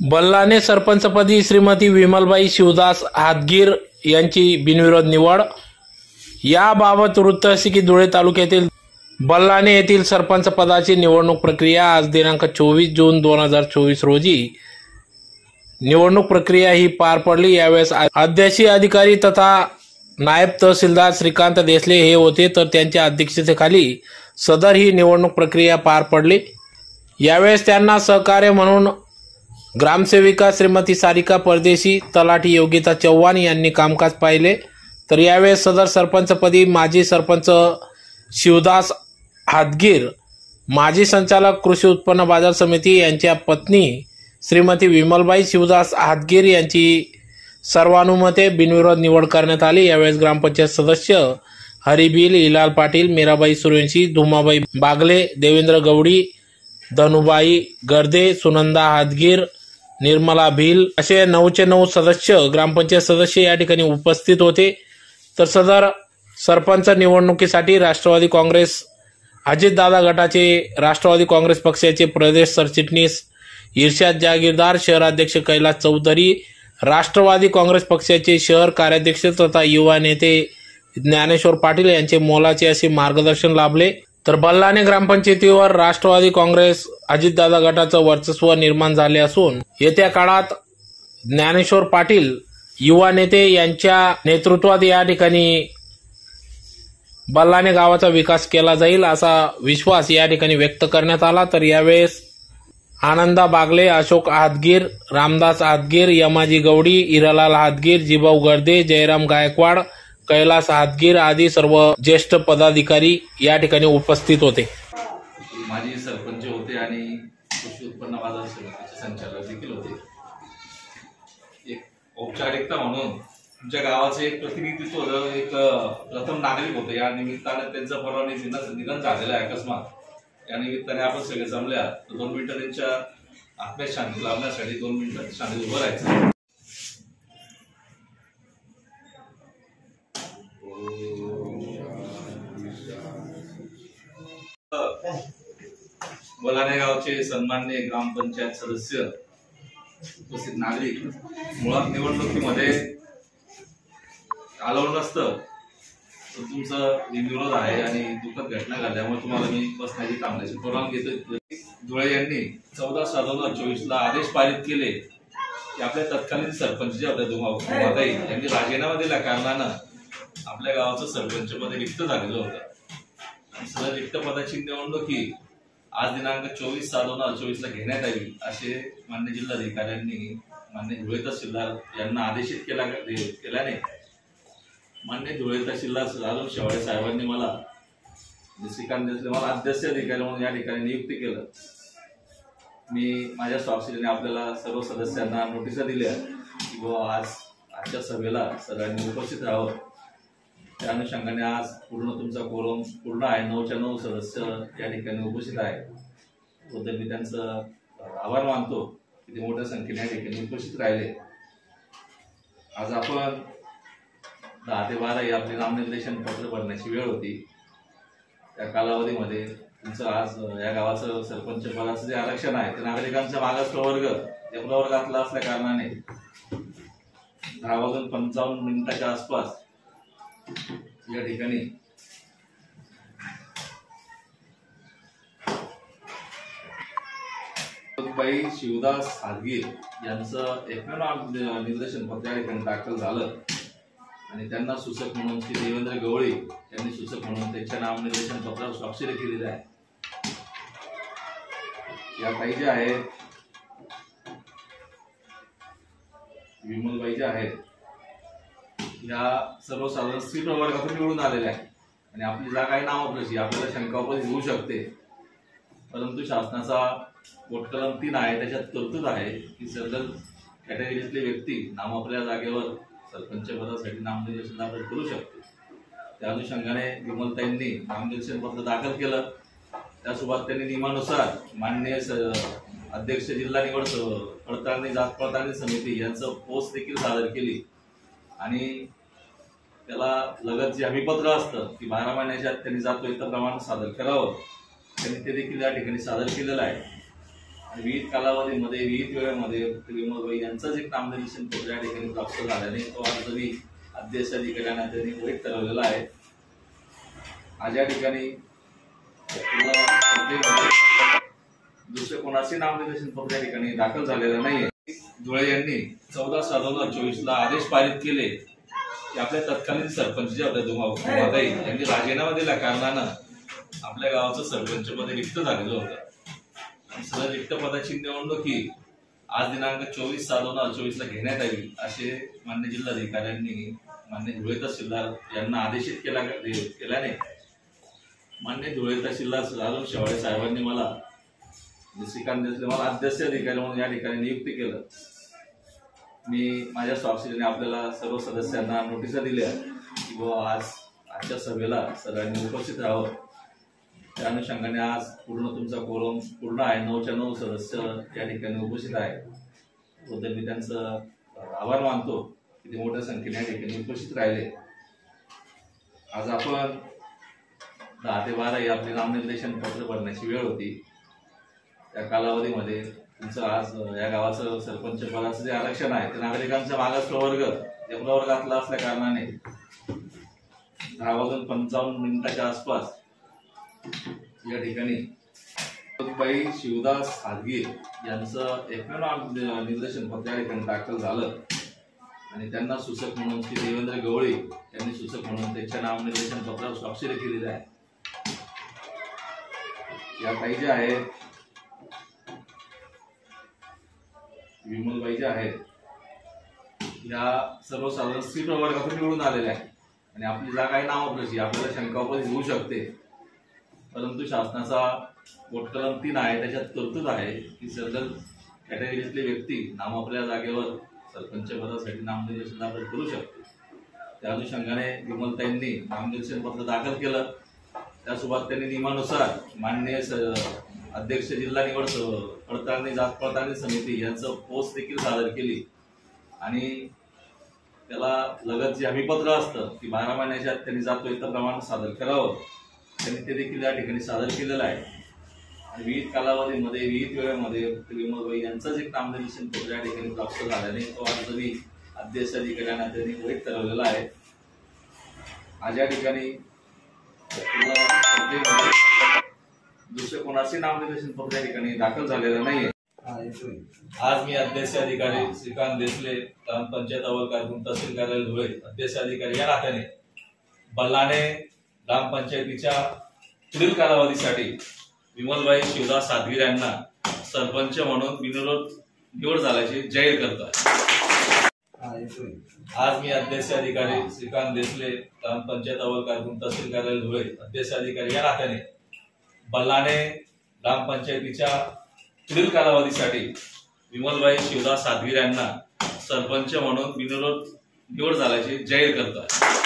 बल्लाने सरपंचपदी श्रीमती विमलबाई शिवदास हातगीर यांची बिनविरोध निवड. याबाबत वृत्त असे की धुळे तालुक्यातील बल्लाने येथील सरपंच पदाची निवडणूक प्रक्रिया आज दिनांक चोवीस जून दोन हजार चोवीस रोजी निवडणूक प्रक्रिया ही पार पडली. यावेळेस अध्यक्षीय अधिकारी तथा नायब तहसीलदार श्रीकांत देसले हे होते तर त्यांच्या अध्यक्षतेखाली सदर ही निवडणूक प्रक्रिया पार पडली. यावेळेस त्यांना सहकार्य म्हणून ग्रामसेविका श्रीमती सारिका परदेशी तलाठी योगिता चव्हाण यांनी कामकाज पाहिले. तर यावेळेस सदर सरपंचपदी माजी सरपंच शिवदास हातगीर माजी संचालक कृषी उत्पन्न बाजार समिती यांच्या पत्नी श्रीमती विमलबाई शिवदास हातगीर यांची सर्वानुमते बिनविरोध निवड करण्यात आली. यावेळेस ग्रामपंचायत सदस्य हरिबिल इलाल पाटील मीराबाई सूर्यवंशी धुमाबाई बागले देवेंद्र गवडी धनुबाई गर्दे सुनंदा हातगीर निर्मला भिल असे नऊचे नऊ सदस्य ग्रामपंचायत सदस्य या ठिकाणी उपस्थित होते. तर सदर सरपंच निवडणुकीसाठी राष्ट्रवादी काँग्रेस अजितदादा गटाचे राष्ट्रवादी काँग्रेस पक्षाचे प्रदेश सरचिटणीस इर्शाद जागीरदार शहराध्यक्ष कैलास चौधरी राष्ट्रवादी काँग्रेस पक्षाचे शहर कार्याध्यक्ष तथा युवा नेते ज्ञानेश्वर पाटील यांचे मोलाचे असे मार्गदर्शन लाभले. तर बल्लाने ग्रामपंचायतीवर राष्ट्रवादी काँग्रेस अजितदादा गटाचं वर्चस्व निर्माण झाले असून येत्या काळात ज्ञानेश्वर पाटील युवा नेते यांच्या नेतृत्वात या ठिकाणी बल्लाने गावाचा विकास केला जाईल असा विश्वास या ठिकाणी व्यक्त करण्यात आला. तर यावेळेस आनंदा बागले अशोक हातगीर रामदास हातगीर यमाजी गवडी इरालाल हातगीर जिभाऊ गर्दे जयराम गायकवाड कैलास हातगीर आदी सर्व ज्येष्ठ पदाधिकारी या ठिकाणी उपस्थित होते. माजी सरपंच होते आणि कृषी उत्पन्न बाजार समितीचे संचालक देखील होते. एक औपचारिकता म्हणून तुमच्या गावाचे एक प्रतिनिधित्व एक प्रथम नागरिक होते. या निमित्ताने त्यांचं परवानी निधन झालेलं आहे अकस्मात. या निमित्ताने आपण सगळे जमल्या. दोन मिनिटं त्यांच्या आत्म्यात शांती लावण्यासाठी दोन मिनिटं शांती उभं राहायचं. बोलाणे गावचे सन्मान्य ग्रामपंचायत सदस्य उपस्थित नागरिक मुळात निवडणुकीमध्ये आलं नसतं तर तुमचं विरोध आहे आणि दुःखद घटना घडल्यामुळे तुम्हाला मी बसण्याची थांबण्याची परवानगी घेतो धुळे यांनी चौदा सात दोन हजार चोवीस ला आदेश पारित केले की आपल्या तत्कालीन सरपंच जे आपल्या दुमाताई यांनी राजीनामा दिल्या कारणानं आपल्या गावाचं सरपंच पद रिक्त झालेलं होतं. आणि सदर रिक्त पदाची निवडणूक ही आज दिनांक चोवीस सहा दोन हजार चोवीस ला घेण्यात यावी असे मान्य जिल्हाधिकाऱ्यांनी मान्य धुळे तहसीलदार यांना आदेशित केला केल्याने मान्य धुळे तहसीलदार राजू शेवाळे साहेबांनी मला श्रीकांत देसले मला अध्यक्ष अधिकारी म्हणून या ठिकाणी नियुक्त केलं. मी माझ्या स्वाक्षरीने आपल्याला सर्व सदस्यांना नोटिसा दिल्या की बाबा आज आजच्या सभेला सगळ्यांनी उपस्थित राहावं. त्या अनुषंगाने आज पूर्ण तुमचा कोरम पूर्ण आहे. नऊच्या नऊ सदस्य या ठिकाणी उपस्थित आहे बद्दल मी त्यांचं आभार मानतो की ते मोठ्या संख्येने या ठिकाणी उपस्थित राहिले. आज आपण दहा ते बारा ही आपली नामनिर्देशन पत्र भरण्याची वेळ होती. त्या कालावधीमध्ये तुमचं आज या गावाचं सरपंच पदाचं जे आरक्षण आहे ते नागरिकांचा मागास प्रवर्ग या प्रवर्गातला असल्या कारणाने दहा वाजून पंचावन्न मिनिटाच्या आसपास या ठिकाणी. बाई शिवदास हादगीर यांचं एकमेव निर्देशन पत्र या ठिकाणी दाखल झालं. आणि त्यांना सूचक म्हणून श्री देवेंद्र गवळी यांनी सूचक म्हणून त्यांच्या नामनिर्देशन पत्रावर स्वाक्षरी केलेली आहे. या ताई ज्या आहेत विमलबाई ज्या आहेत या सर्वसाधारण स्त्री प्रवर्गातून निवडून आलेल्या आहेत. आणि आपली जागा आहे नावाप्रशी आपल्याला शंका पण होऊ शकते. परंतु शासनाचा पोटकलम तीन आहे त्याच्यात तरतूद आहे की सर्जन कॅटेगरीतली व्यक्ती नामापल्या जागेवर सरपंच पदासाठी नामनिर्देशन दाखल करू शकते. त्या अनुषंगाने विमलताईंनी नामनिर्देशन पत्र दाखल केलं. त्यासोबत त्यांनी नियमानुसार मान्य अध्यक्ष जिल्हा निवड पडताळणी जात पडताळणी समिती यांचं पोस्ट देखील सादर केली. आणि त्याला लगत जे हमीपत्र असतं की बारा महिन्याच्या आत त्यांनी जातो इतर प्रमाण सादर करावं. त्यांनी ते देखील या ठिकाणी सादर केलेलं आहे. आणि विविध कालावधीमध्ये विविध वेळेमध्ये विमलबाई यांचंच एक नामनिर्देशन पत्र या ठिकाणी प्राप्त झाल्याने तो आज जरी अध्यक्ष अधिकाऱ्यांना त्यांनी वैध ठरवलेला आहे. आज या ठिकाणी दुसरे कोणाचे नामनिर्देशन पत्र या ठिकाणी दाखल झालेलं नाहीये. धुळे यांनी चौदा सात दोन हजार चोवीस ला आदेश पारित केले. की आपल्या तत्कालीन सरपंच जे होते धुमाताई यांनी राजीनामा दिल्या कारणानं आपल्या गावाचं सरपंच पद रिक्त झालेलं होतं. सदर रिक्त पदाची निवडणूक ही आज दिनांक चोवीस सात दोन हजार चोवीस ला घेण्यात यावी असे मान्य जिल्हाधिकाऱ्यांनी मान्य धुळे तहसीलदार यांना आदेशित केला केल्याने मान्य धुळे तहसीलदार राजू शेवाळे साहेबांनी मला म्हणजे श्रीकांत देसले मला अध्यक्ष अधिकारी म्हणून या ठिकाणी नियुक्ती केलं. मी माझ्या स्वाक्षरीने आपल्याला सर्व सदस्यांना नोटिसा दिल्या की बुवा आज आजच्या सभेला सगळ्यांनी उपस्थित राहावं. त्या अनुषंगाने आज पूर्ण तुमचा कोरम पूर्ण आहे. नऊच्या नऊ सदस्य या ठिकाणी उपस्थित आहे बद्दल मी त्यांचं आभार मानतो की ते मोठ्या संख्येने या ठिकाणी उपस्थित राहिले. आज आपण दहा ते बारा ही आपली नामनिर्देशन पत्र भरण्याची वेळ होती. त्या कालावधीमध्ये तुमचं आज या गावाचं सरपंच पदाचं जे आरक्षण आहे ते नागरिकांचा मागास प्रवर्ग या प्रवर्गातला असल्या कारणाने दहा वाजून पंचावन्न मिनिटाच्या आसपास या ठिकाणी बाई शिवदास हादगीर यांचं एकमेव निर्देशन पत्र या ठिकाणी दाखल झालं. आणि त्यांना सूचक म्हणून श्री देवेंद्र गवळी यांनी सूचक म्हणून त्यांच्या नामनिर्देशन पत्रावर स्वाक्षरी केलेली आहे. या काही ज्या आहेत विमलबाई ज्या आहेत. या सर्वसाधारण स्त्री प्रवर्गातून निवडून आलेल्या आहेत. आणि आपली जागा आहे नावाप्रची आपल्याला शंका शंकापरित होऊ शकते. परंतु शासनाचा पोटकलम तीन आहे त्याच्यात तरतूद आहे की सर्जन कॅटेगरीतली व्यक्ती नामापल्या जागेवर सरपंच पदासाठी नामनिर्देशन दाखल करू शकते त्या अनुषंगाने विमलताईंनी नामनिर्देशन पत्र दाखल केलं. त्यासोबत त्यांनी नियमानुसार मान्य अध्यक्ष जिल्हा निवड पडताळणी जात पडताळणी समिती यांचं पोस्ट देखील सादर केली. आणि त्याला लगत जे हमीपत्र असतं की बारा महिन्याच्या त्यांनी जातो इतर प्रमाण सादर करावं. त्यांनी ते देखील या ठिकाणी सादर केलेलं आहे. आणि विविध कालावधीमध्ये विविध वेळेमध्ये विमलबाई यांचंच एक नामनिर्देशन पत्र या ठिकाणी प्राप्त झाल्याने तो आज अध्यक्ष अधिकाऱ्यांना त्यांनी वैध ठरवलेला आहे. आज या ठिकाणी दुसरे कोणाचे नामनिर्देशन पत्र या ठिकाणी दाखल झालेलं नाहीये. आज मी अध्यक्ष अधिकारी श्रीकांत देसले ग्रामपंचायत अव्वल कारकून तहसील कार्यालय धुळे अध्यक्ष अधिकारी या नात्याने बल्लाने ग्रामपंचायतीच्या पुढील कालावधीसाठी विमलबाई शिवदास सातवीर यांना सरपंच म्हणून बिनविरोध निवड झाल्याची जाहीर करतो आहे. आज मी अध्यक्ष अधिकारी श्रीकांत देसले ग्रामपंचायत अव्वल कारकून तहसील कार्यालय धुळे अध्यक्ष अधिकारी या नात्याने बल्लाने ग्रामपंचायतीच्या पुढील कालावधीसाठी विमलबाई शिवदास सातवीर यांना सरपंच म्हणून बिनविरोध निवड झाल्याचे जाहीर करतात